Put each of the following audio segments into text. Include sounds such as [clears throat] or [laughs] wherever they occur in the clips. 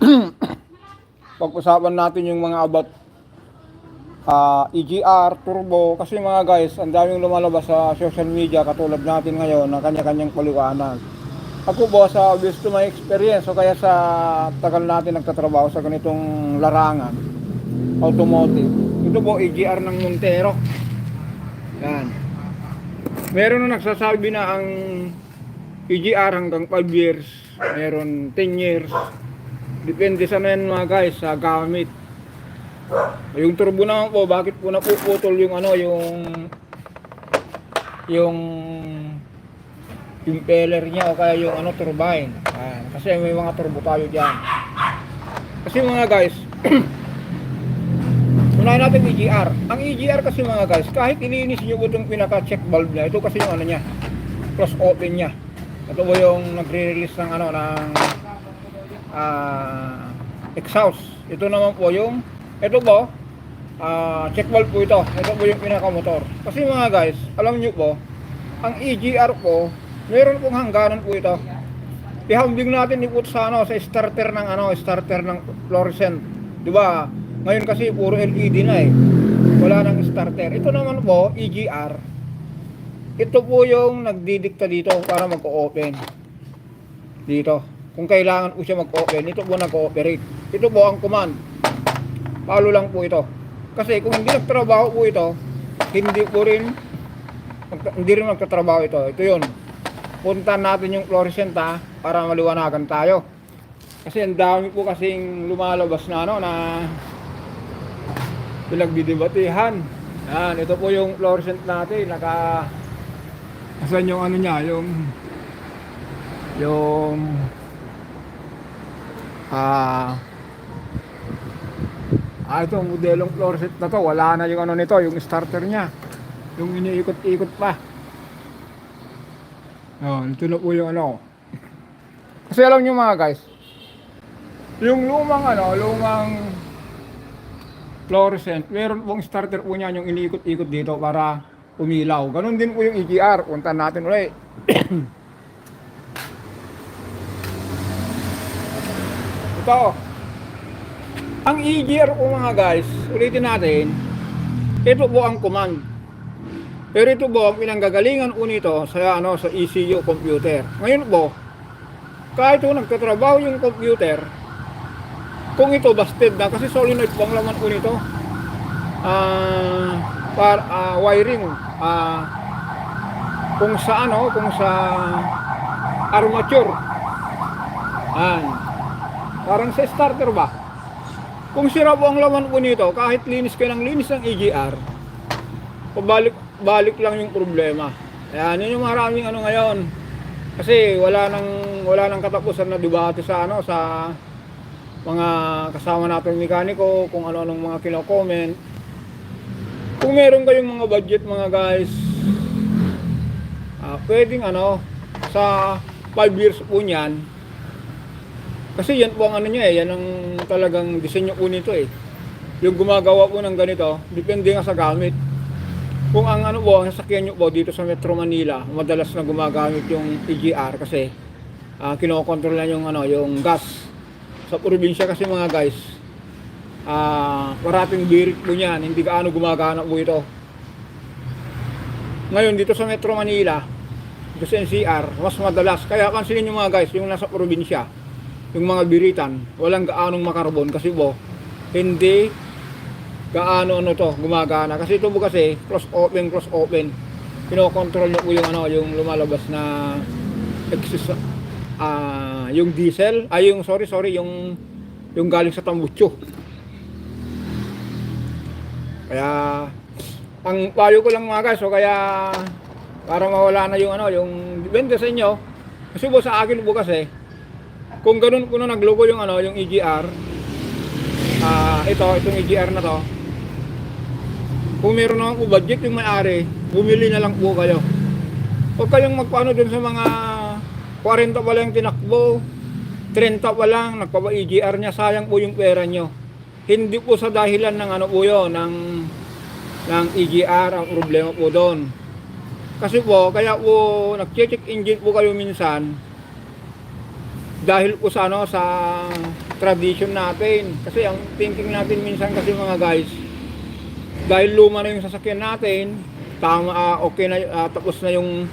[clears throat] pag-usapan natin yung mga about ah, EGR, turbo, kasi mga guys, ang daming lumalabas sa social media katulad natin ngayon ng kanya-kanyang paliwanag. Ako po sa based to my experience o kaya sa tagal natin nagtatrabaho sa ganitong larangan, automotive. Ito po EGR ng Montero. Yan. Meron na nagsasabi na ang EGR hanggang 5 years, meron 10 years. Depende sa yan mga guys sa gamit. Yung turbo naman po, bakit po napuputol yung ano, yung yung impeller niya o kaya yung ano turbine. Ayan. Kasi may mga turbo tayo diyan. Kasi mga guys, [clears throat] Unahin natin EGR. Ang EGR kasi mga guys, kahit ilinis nyo po itong pinaka-check valve niya, ito kasi yung ano niya, cross open niya. Ito po yung nagre-release ng ano, ng ah, exhaust. Ito naman po yung, ito po, ah, check valve po ito. Ito po yung pinaka-motor. Kasi mga guys, alam nyo po, ang EGR po, meron pong hangganan po ito. Ihambing natin iput sa ano, sa starter ng ano, starter ng fluorescent. 'Di ba? Ngayon kasi puro LED na eh. Wala nang starter. Ito naman po, EGR. Ito po yung nagdidikta dito para mag-open. Dito. Kung kailangan po siya mag-open, ito po nag-ooperate. Ito po ang command. Palo lang po ito. Kasi kung hindi nagtrabaho po ito, hindi po rin hindi rin magtatrabaho ito. Ito yun. Punta natin yung fluorescent ha, para maliwanagan tayo. Kasi ang dami po kasing lumalabas na ano na pinagdidebatehan. Yan, ito po yung fluorescent natin. Naka Asan yung ano niya, yung yung ah. Ah ito modelong fluorescent na to wala na yung ano nito yung starter niya. Yung iniikot-ikot pa. Oh, ito na po yung ano. Kasi alam nyo mga guys yung lumang ano lumang fluorescent meron pong starter po niya yung iniikot-ikot dito para umilaw. Ganun din po yung EGR punta natin ulit [clears throat] Ito. Ang EGR po mga guys, ulitin natin, ito po ang command. Pero ito po ang pinanggagalingan po nito sa, ano, sa ECU computer. Ngayon po, kahit po nagtatrabaho yung computer, kung ito busted na, kasi solenoid po ang laman po nito, ah para ah, wiring, ah kung sa ano, kung sa armature, An. Parang sa starter ba? Kung sira po ang laman po nito, kahit linis kayo ng linis ng EGR, pabalik balik lang yung problema. Ayan, yun yung maraming ano ngayon. Kasi wala nang wala nang katapusan na debate sa ano sa mga kasama nating mekaniko, kung ano-anong mga kino-comment. Kung meron kayong mga budget mga guys, ah, pwedeng ano sa 5 years po niyan, kasi yan po ang ano niya eh, yan ang talagang disenyo po nito eh. Yung gumagawa po ng ganito, depende nga sa gamit. Kung ang ano po, ang sasakyan nyo po dito sa Metro Manila, madalas na gumagamit yung EGR kasi ah kinokontrol na yung ano, yung gas. Sa probinsya kasi mga guys, ah parating birit po niyan, hindi gaano gumagana po ito. Ngayon dito sa Metro Manila, sa NCR, mas madalas. Kaya pansinin nyo mga guys, yung nasa probinsya, yung mga biritan, walang gaanong makarbon kasi po, hindi gaano ano to, gumagana. Kasi ito po kasi, cross open, cross open. Kinokontrol nyo po yung ano, yung lumalabas na exhaust, ah, yung diesel, ay yung, sorry, sorry, yung, yung galing sa tambutso. Kaya, ang payo ko lang mga guys, so kaya, para mawala na yung ano, yung depende sa inyo. Kasi po sa akin po kasi, kung ganun na naglogo yung ano, yung EGR, ah ito, itong EGR na to, kung meron naman budget yung may-ari, bumili na lang po kayo. Huwag kayong magpaano dun sa mga 40 pa lang tinakbo, 30 pa lang, nagpapa-EGR niya, sayang po yung pera nyo. Hindi po sa dahilan ng ano po yun, ng, ng EGR ang problema po doon. Kasi po, kaya po, nag-check engine po kayo minsan, dahil po sa ano sa tradition natin. Kasi ang thinking natin minsan kasi mga guys, dahil luma na yung sasakyan natin, tama, ah, okay na, ah, tapos na yung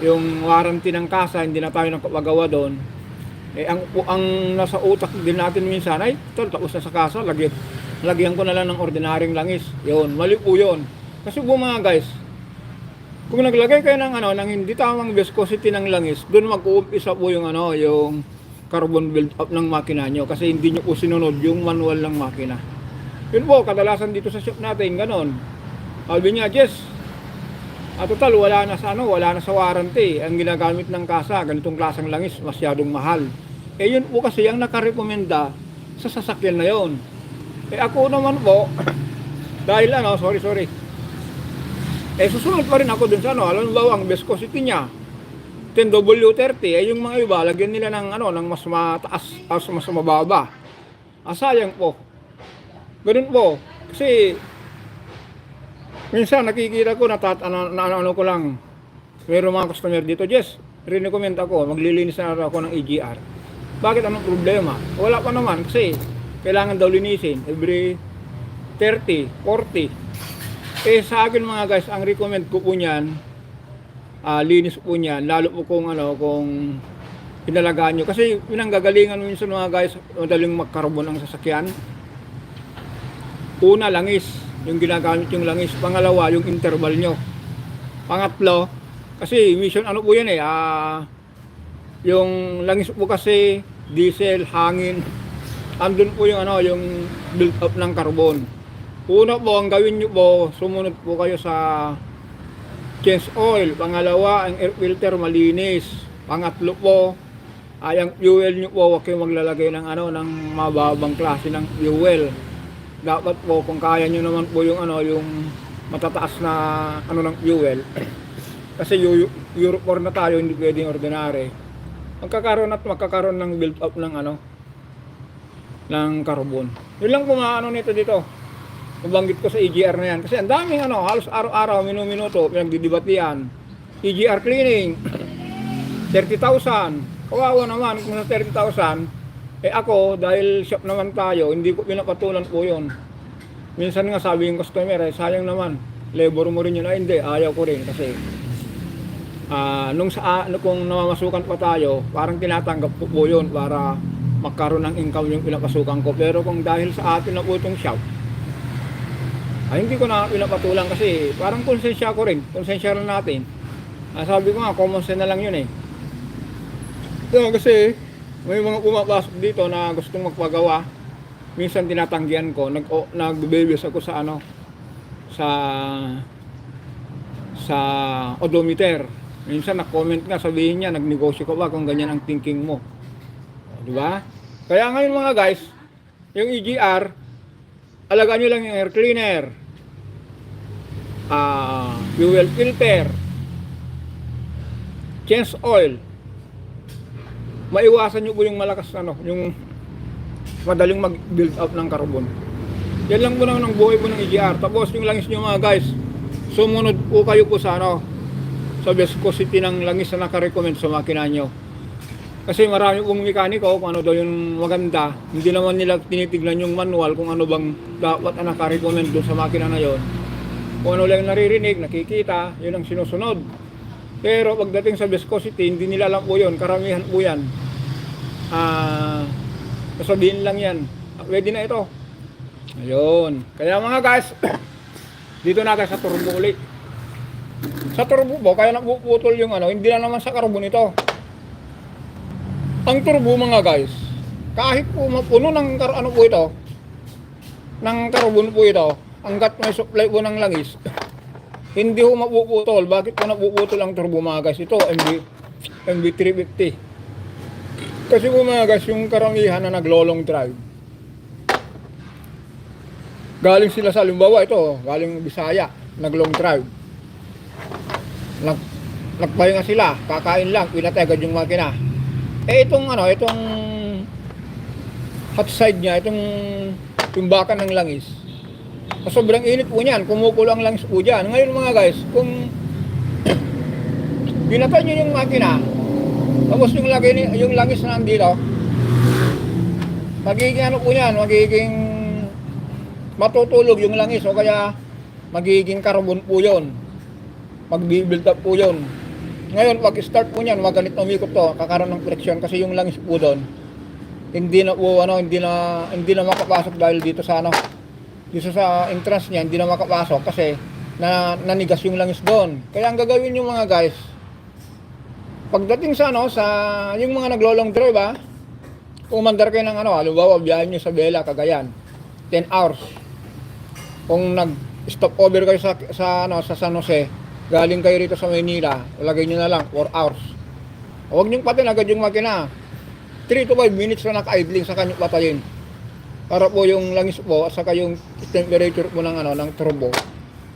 yung warranty ng kasa, hindi na tayo nakapagawa doon. Eh, ang, ang nasa utak din natin minsan, ay, tol, tapos na sa kasa, lagyan, lagyan ko na lang ng ordinaryong langis. Yun, mali po yun. Kasi po mga guys, kung naglagay kayo ng ano, ng hindi tamang viscosity ng langis, doon mag-uumpisa po yung ano, yung carbon build up ng makina nyo kasi hindi nyo po sinunod yung manual ng makina. Yun po, kadalasan dito sa shop natin, ganon. Sabi niya, Jess, at total, wala na sa ano, wala na sa warranty. Ang ginagamit ng kasa, ganitong klaseng langis, masyadong mahal. Eh yun po kasi ang nakarekomenda sa sasakyan na yon. Eh ako naman po, [coughs] dahil ano, sorry, sorry. Eh susunod pa rin ako dun sa ano, alam ba ang viscosity niya? 10W30, eh yung mga iba, lagyan nila ng ano, ng mas mataas, as mas mababa. Ah, sayang po. Ganun po. Kasi Minsan nakikita ko natat ano, na, ano, ano ko lang. Meron mga customer dito, Jess, recommend ako, maglilinis na ako ng EGR. Bakit anong problema? Wala pa naman kasi kailangan daw linisin every 30, 40. Eh sa akin mga guys, ang recommend ko po niyan, ah, linis po niyan, lalo po kung ano, kung pinalagaan nyo. Kasi pinanggagalingan minsan mga guys, madaling magkarbon ang sasakyan. Una, langis. Yung ginagamit yung langis. Pangalawa, yung interval nyo. Pangatlo, kasi mission ano po yan eh, ah, yung langis po kasi, diesel, hangin, andun po yung ano, yung build up ng carbon. Una po, ang gawin nyo po, sumunod po kayo sa change oil. Pangalawa, ang air filter malinis. Pangatlo po, ay ang fuel nyo po, huwag kayong maglalagay ng ano, ng mababang klase ng fuel dapat po kung kaya nyo naman po yung ano yung matataas na ano ng fuel [clears throat] kasi Eu- Euro 4 na tayo hindi pwedeng ordinary magkakaroon at magkakaroon ng build up ng ano ng carbon yun lang po ano nito dito nabanggit ko sa EGR na yan kasi ang daming ano halos araw-araw minuminuto pinagdidibatian EGR cleaning 30,000 kawawa naman kung sa 30,000 eh ako, dahil shop naman tayo, hindi ko pinapatulan po yun. Minsan nga sabi yung customer, eh, sayang naman, labor mo rin yun. Ay hindi, ayaw ko rin kasi ah nung sa ano, kung namamasukan pa tayo, parang tinatanggap ko po yun para magkaroon ng income yung pinapasukan ko. Pero kung dahil sa atin na po itong shop, ay hindi ko na pinapatulan kasi parang konsensya ko rin, konsensya rin natin. Ah, sabi ko nga, common sense na lang yun eh. So, kasi may mga pumapasok dito na gustong magpagawa. Minsan tinatanggihan ko, nag o, nagbe-babies ako sa ano sa sa odometer. Minsan na-comment nga sabihin niya, nagnegosyo ka ba kung ganyan ang thinking mo. Di ba? Kaya ngayon mga guys, yung EGR, alagaan nyo lang yung air cleaner, ah fuel filter, change oil, maiwasan nyo po yung malakas ano, yung madaling mag-build up ng carbon. Yan lang po naman ang buhay po ng EGR. Tapos yung langis nyo mga guys, sumunod po kayo po sa ano, sa viscosity ng langis na nakarecommend sa makina nyo. Kasi marami pong mekaniko kung ano daw yung maganda. Hindi naman nila tinitignan yung manual kung ano bang dapat na nakarecommend doon sa makina na yon. Kung ano lang naririnig, nakikita, yun ang sinusunod. Pero pagdating sa viscosity, hindi nila alam po yun. Karamihan po yan. Ah, sasabihin lang yan. Pwede na ito. Ayun. Kaya mga guys, [coughs] dito na tayo sa turbo ulit. Sa turbo po, kaya napuputol yung ano, hindi na naman sa carbon ito. Ang turbo mga guys, kahit po mapuno ng ano po ito, ng carbon po ito, hanggat may supply po ng langis, [laughs] hindi ho mapuputol. Bakit po napuputol ang turbo mga guys? Ito, MB, MB350. Kasi po mga guys, yung karamihan na naglo-long drive, galing sila sa limbawa ito, galing Bisaya, nag-long drive. Nag, nagpahinga sila, kakain lang, pinatay yung makina. Eh itong ano, itong hot side niya, itong tumbakan ng langis, sa sobrang init po niyan, kumukulo ang langis po dyan. Ngayon mga guys, kung [clears throat] pinatay nyo yung makina, tapos yung, lagay, ni- yung langis na nandito, magiging ano po yan, magiging matutulog yung langis o kaya magiging carbon po yun. Mag-build up po yun. Ngayon, pag start po niyan, maganit na umikot to, kakaroon ng friction kasi yung langis po doon, hindi na po, ano, hindi na, hindi na makapasok dahil dito sa, ano, dito sa entrance niya, hindi na makapasok kasi na, nanigas yung langis doon. Kaya ang gagawin yung mga guys, pagdating sa, ano, sa, yung mga naglolong drive, ah, umandar kayo ng, ano, halimbawa, biyahe nyo sa Bela, Cagayan, 10 hours. Kung nag-stop over kayo sa, sa, ano, sa San Jose, galing kayo rito sa Maynila, ilagay nyo na lang 4 hours. Huwag nyo patin agad yung makina. 3 to 5 minutes na naka-idling sa kanyang patayin. Para po yung langis po at saka yung temperature po ng ano ng turbo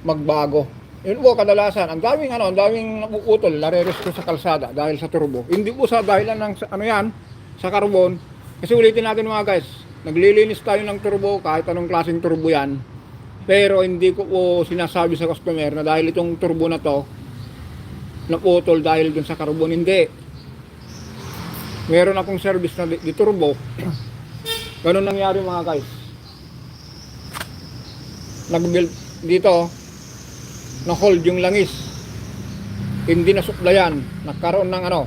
magbago. Yun po kadalasan, ang daming ano, ang daming napuputol, nare-rescue sa kalsada dahil sa turbo. Hindi po sa dahilan ng ano yan, sa carbon. Kasi ulitin natin mga guys, naglilinis tayo ng turbo kahit anong klaseng turbo yan. Pero hindi ko po sinasabi sa customer na dahil itong turbo na to naputol dahil dun sa carbon. Hindi. Meron akong service na di, di turbo. [clears throat] Ganun nangyari mga guys. Nag-build dito, na-hold yung langis. Hindi na suplayan. Nagkaroon ng ano,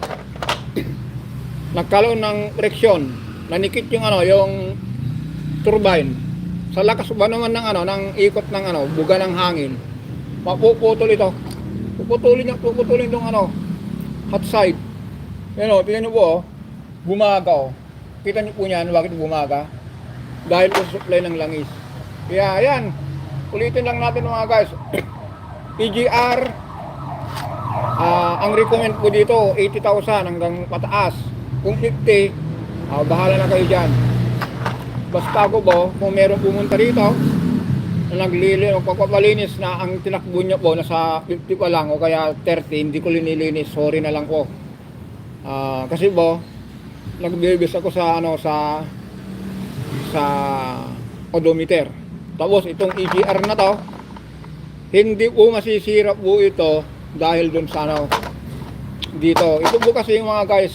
[clears throat] nagkaroon ng friction. Nanikit yung ano, yung turbine. Sa lakas ba naman ng ano, ng ikot ng ano, buga ng hangin. Mapuputol ito. Puputulin niya, puputulin itong ano, hot side. Yan o, tingnan niyo po, oh, bumaga o. Kita niyo po niyan, bakit bumaga? Dahil po sa supply ng langis. Kaya yan, ulitin lang natin mga guys. [clears throat] PGR, ah, ang recommend po dito, 80,000 hanggang pataas. Kung 50, ah, bahala na kayo dyan. Basta ko po, kung meron pumunta rito, na naglilinis, pagpapalinis na ang tinakbo niya po, nasa 50 pa lang o kaya 30, hindi ko linilinis, sorry na lang po. Ah, kasi po, nagbibis ako sa ano sa sa odometer. Tapos itong EGR na to, hindi po masisira po ito dahil dun sa ano dito. Ito po kasi yung mga guys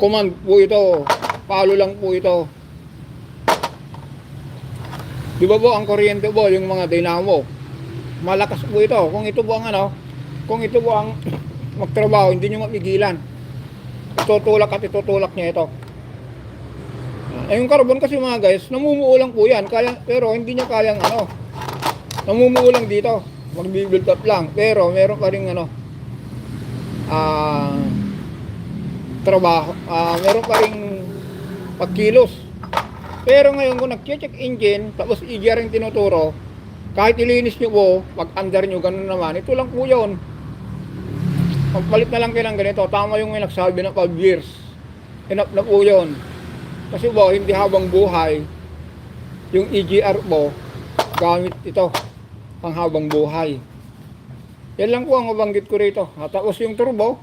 command po ito. Palo lang po ito. Di ba po ang kuryente po yung mga dynamo? Malakas po ito. Kung ito po ang ano, kung ito po ang [coughs] magtrabaho, hindi nyo mapigilan. Itutulak at itutulak niya ito. Eh, yung carbon kasi mga guys, namumuo lang po yan. Kaya, pero hindi niya kayang ano, namumuo lang dito. Mag-build up lang. Pero meron pa rin ano, ah, trabaho, ah, meron pa rin pagkilos. Pero ngayon kung nag-check engine, tapos EGR yung tinuturo, kahit ilinis nyo po, pag under nyo, ganun naman, ito lang po yun. Pagpalit na lang kayo ng ganito, tama yung may nagsabi na 5 years. Enough na po yun. Kasi po, hindi habang buhay, yung EGR po, gamit ito, pang habang buhay. Yan lang po ang mabanggit ko rito. At tapos yung turbo,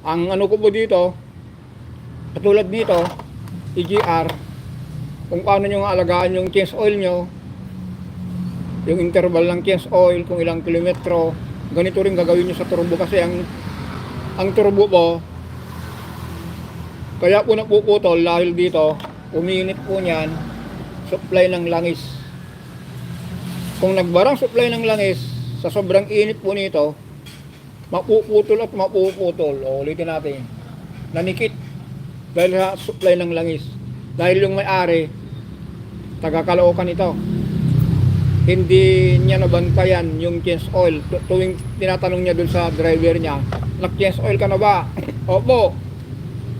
ang ano ko po dito, katulad nito, EGR, kung paano nyo alagaan yung change oil nyo, yung interval ng change oil, kung ilang kilometro, ganito rin gagawin nyo sa turbo kasi ang ang turbo po kaya po napuputol dahil dito uminit po niyan supply ng langis. Kung nagbarang supply ng langis sa sobrang init po nito mapuputol at mapuputol. O ulitin natin. Nanikit dahil sa supply ng langis dahil yung may-ari taga Caloocan ito hindi niya nabantayan yung change oil. Tu- Tuwing tinatanong niya dun sa driver niya, nag-change oil ka na ba? Opo.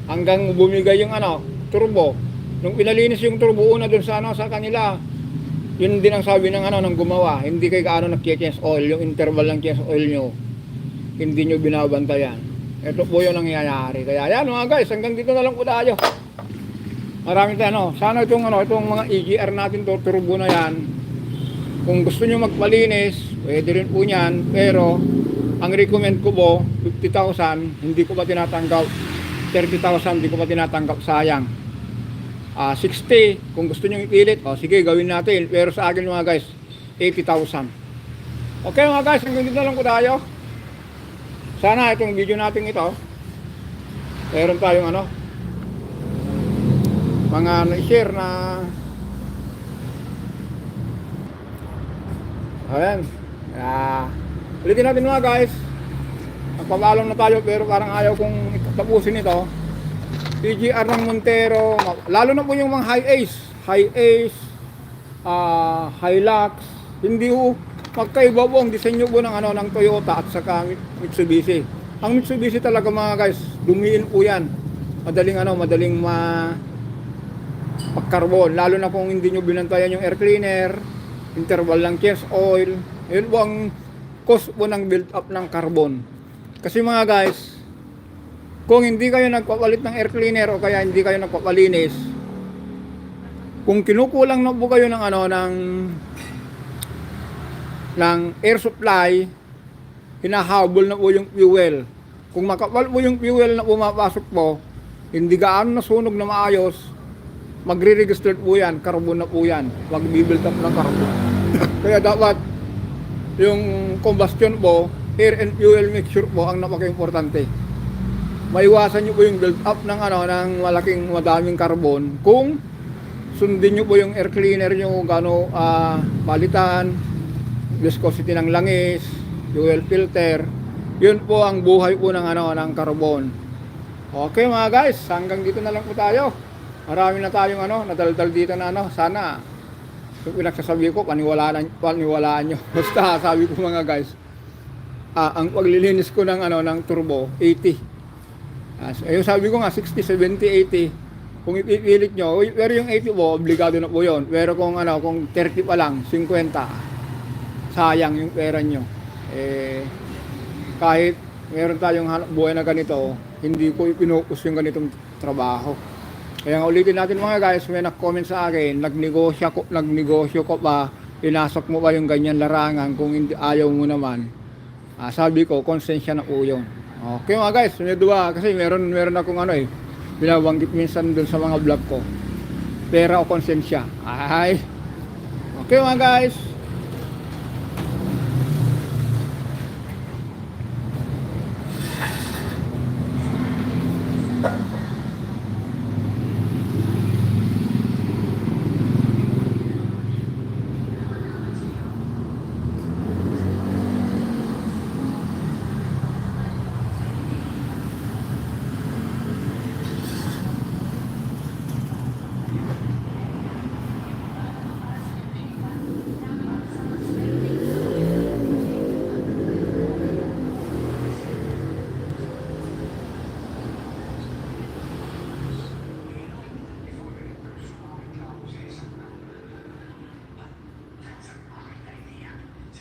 Hanggang bumigay yung ano, turbo. Nung pinalinis yung turbo una dun sa ano sa kanila, yun din ang sabi ng ano ng gumawa. Hindi kay gaano nag-change oil, yung interval ng change oil nyo. Hindi nyo binabantayan. Ito po yung nangyayari. Kaya yan mga guys, hanggang dito na lang po tayo. Maraming tayo, ano, sana itong ano, itong mga EGR natin to, turbo na yan, kung gusto nyo magpalinis, pwede rin po yan. Pero, ang recommend ko po, 50,000, hindi ko pa tinatanggap. 30,000, hindi ko pa tinatanggap, sayang. Ah, 60, kung gusto nyo ipilit, oh, sige, gawin natin. Pero sa akin mga guys, 80,000. Okay mga guys, hanggang dito na lang po tayo. Sana itong video natin ito, meron tayong ano, mga na-share na ayan. Ah ulitin natin mga guys. Nagpapaalam na tayo pero parang ayaw kong tapusin ito. PGR ng Montero. Lalo na po yung mga high ace. High ace ah Hilux hindi po magkaiba po ang disenyo po ng ano ng Toyota at saka Mitsubishi. Ang Mitsubishi talaga mga guys dumiin po yan. Madaling ano madaling ma pagkarbon lalo na kung hindi nyo binantayan yung air cleaner interval ng change oil. Yun po ang cost po ng build up ng carbon. Kasi mga guys kung hindi kayo nagpapalit ng air cleaner o kaya hindi kayo nagpapalinis kung kinukulang na po kayo ng ano ng ng air supply hinahabol na po yung fuel. Kung makapal po yung fuel na pumapasok po hindi gaano nasunog na maayos magre-register po yan carbon na po yan. Mag-build up ng carbon. [coughs] Kaya dapat yung combustion po air and fuel mixture po ang napaka-importante. Maiwasan nyo po yung build up ng ano ng malaking madaming carbon kung sundin nyo po yung air cleaner nyo kung gaano ah, palitan viscosity ng langis fuel filter. Yun po ang buhay po ng ano ng carbon okay mga guys hanggang dito na lang po tayo. Marami na tayong ano nadaldal dito na ano sana. Yung pinagsasabi ko paniwalaan paniwalaan nyo. [laughs] Basta sabi ko mga guys ah, ang paglilinis ko ng ano ng turbo 80 Ah, so, ayun sabi ko nga 60, 70, 80. Kung ipipilit nyo, pero yung 80 po, obligado na po yun. Pero kung ano, kung 30 pa lang, 50, sayang yung pera nyo. Eh, kahit meron tayong buhay na ganito, hindi ko ipinukus yung ganitong trabaho. Kaya nga ulitin natin mga guys, may nag-comment sa akin, nagnegosyo ko, nagnegosyo ko pa, pinasok mo ba yung ganyan larangan kung hindi ayaw mo naman. Ah, sabi ko, konsensya na po yun. Okay mga guys, may dua kasi meron meron akong ano eh binabanggit minsan dun sa mga vlog ko. Pera o konsensya. Ay. Okay mga guys.